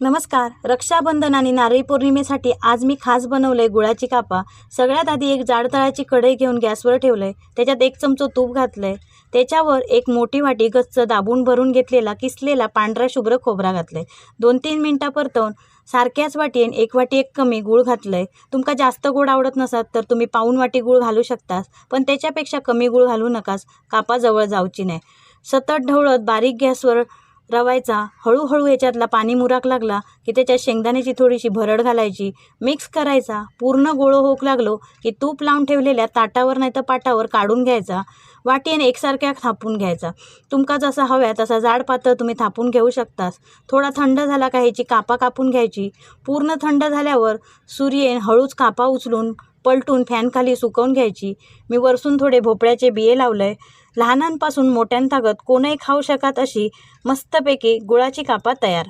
नमस्कार. रक्षाबंधन आणि नारळी पौर्णिमेसाठी आज मी खास बनवलंय गुळाची कापा. सगळ्यात आधी एक जाड तळाची कढई घेऊन गॅसवर ठेवलंय. त्याच्यात एक चमचो तूप घातलंय. त्याच्यावर एक मोठी वाटी गच्च दाबून भरून घेतलेला किसलेला पांढरा शुभ्र खोबरा घातलाय. दोन तीन मिनटा परतवून सारख्याच वाटीन एक वाटी एक कमी गूळ घातलंय. तुमका जास्त गोड आवडत नसात तर तुम्ही पाऊन वाटी गूळ घालू शकतास पण त्याच्यापेक्षा कमी गूळ घालू नकास. कापा जवळ जाऊची नाही. सतत ढवळत बारीक गॅसवर रवायचा. हळूहळू याच्यातला पाणी मुराक लागला की त्याच्यात शेंगदाण्याची थोडीशी भरड घालायची. मिक्स करायचा. पूर्ण गोळं होऊक लागलो की तूप लावून ठेवलेल्या ताटावर नाही तर पाटावर काढून घ्यायचा. वाटीने एकसारख्या थापून घ्यायचा. तुमका जसा हव्या तसा जाड पातळ तुम्ही थापून घेऊ शकतास. थोडा थंड झाला का ह्याची कापा कापून घ्यायची. पूर्ण थंड झाल्यावर सूर्येन हळूच कापा उचलून पलटून फॅनखाली सुकवून घ्यायची. मी वरसून थोडे भोपळ्याचे बिये लावलं आहे लहानांपासून मोठ्यांतागत कोणही खाऊ शकत अशी मस्तपैकी गुळाची कापा तयार.